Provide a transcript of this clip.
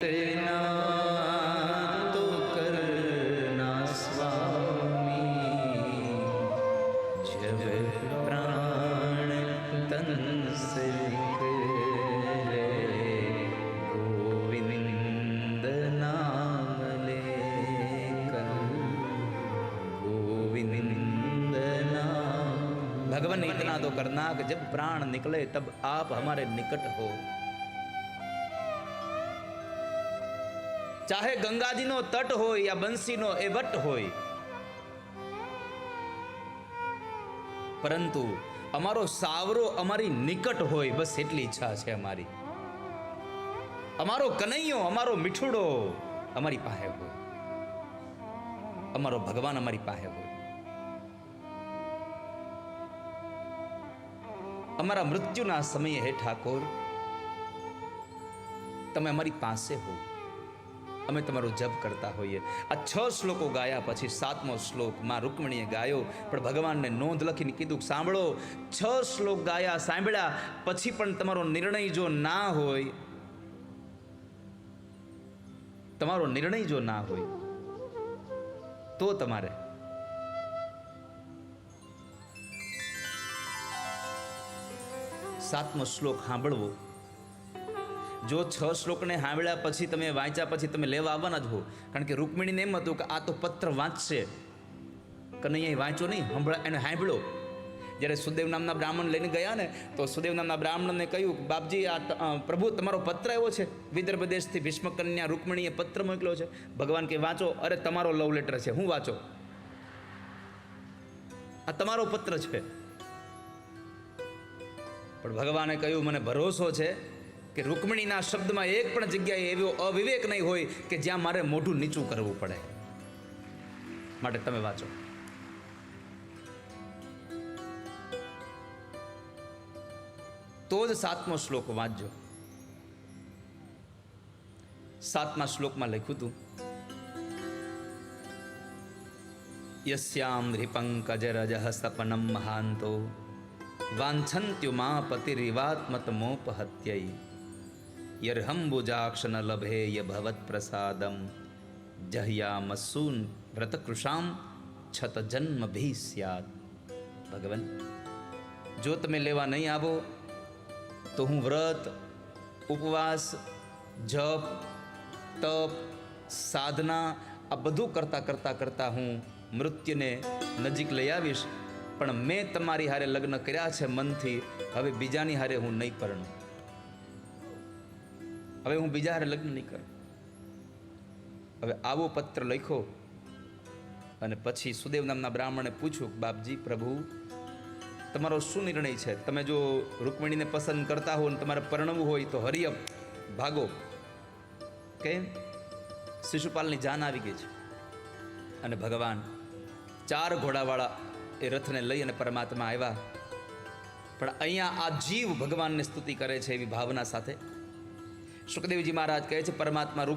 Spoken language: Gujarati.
તેના તો કરના સ્વામી જબ પ્રાણ તન સે ગોવિંદ નામ લે ગોવિંદ નામ ભગવાન ઇતના તો કરના કે જબ પ્રાણ નિકલે તબ આપ હમારે નિકટ હો ચાહે ગંગાજીનો તટ હોય યા બંસીનો એ વટ હોય. પરંતુ અમારો સાવરો અમારી નિકટ હોય, બસ એટલી ઈચ્છા છે અમારી. અમારો કનૈયો, અમારો મીઠુડો અમારી પાસે હોય. અમારો ભગવાન અમારી પાસે હોય. અમારા મૃત્યુના સમયે હે ઠાકોર. તમે અમારી પાસે હો. અમે તમારો જપ કરતા હોઈએ. આ છ શ્લોકો ગાયા પછી સાતમો શ્લોકમાં રૂકમણીએ ગાયો, પણ ભગવાનને નોંધ લખીને કીધું, સાંભળો, છ શ્લોક ગાયા, સાંભળ્યા પછી પણ તમારો નિર્ણય જો ના હોય, તમારો નિર્ણય જો ના હોય, તો તમારે સાતમો શ્લોક સાંભળવો. જો છ શ્લોકને સાંભળ્યા પછી તમે વાંચ્યા પછી તમે લેવા આવવાના જ હો. કારણ કે રૂકમિણીને એમ હતું કે આ તો પત્ર વાંચશે. કનૈયા વાંચો નહીં હંભળા એને સાંભળો જ્યારે સુદેવ નામના બ્રાહ્મણ લઈને ગયા ને, તો સુદેવ નામના બ્રાહ્મણને કહ્યું, બાપજી, આ પ્રભુ, તમારો પત્ર આવ્યો છે? વિદર્ભ દેશથી ભીષ્મ કન્યા રૂકમિણીએ પત્ર મોકલ્યો છે. ભગવાન કે, વાંચો, અરે, તમારો લવ લેટર છે, હું વાંચો. આ તમારો પત્ર છે. પણ ભગવાને કહ્યું, મને ભરોસો છે કે રૂકમણીના શબ્દમાં એક પણ જગ્યાએ એવો અવિવેક નહીં હોય કે જ્યાં મારે મોઢું નીચું કરવું પડે. માટે તમે વાંચો. તો જ સાતમો શ્લોક વાંચજો. સાતમા શ્લોકમાં લખ્યું હતું, યસ્યામ ધ્રિપંકજરજ સપનમ મહાંતો વાંછન્ત્યુમા પતિરિવાત્મતમોપહત્યૈ યર્હંબુજાક્ષ ન લભેય ભવત પ્રસાદમ જહ્યામસૂન વ્રતકૃષામ છત જન્મ ભી સ્યાદ ભગવાન, જો તમે લેવા નહીં આવો, તો હું વ્રત, ઉપવાસ, જપ, તપ, સાધના, આ બધું કરતાં કરતાં કરતાં હું મૃત્યુને નજીક લઈ આવીશ. પણ મેં તમારી હારે લગ્ન કર્યા છે મનથી, હવે બીજાની હારે હું નહીં પરણું. હવે હું બીજા હારે લગ્ન નહીં કરું. હવે આવો પત્ર લખ્યો અને પછી સુદેવ નામના બ્રાહ્મણે પૂછ્યું, બાપજી, પ્રભુ, તમારો શું નિર્ણય છે? તમે જો રૂકમણીને પસંદ કરતા હો અને તમારે પરણવું હોય તો હરિયપ ભાગો. કેમ? શિશુપાલની જાન આવી ગઈ છે. અને ભગવાન ચાર ઘોડાવાળા એ રથને લઈ અને પરમાત્મા આવ્યા. પણ અહીંયા આ જીવ ભગવાનને સ્તુતિ કરે છે એવી ભાવના સાથે સુખદેવજી મહારાજ કહે છે પરમાત્મા રૂપ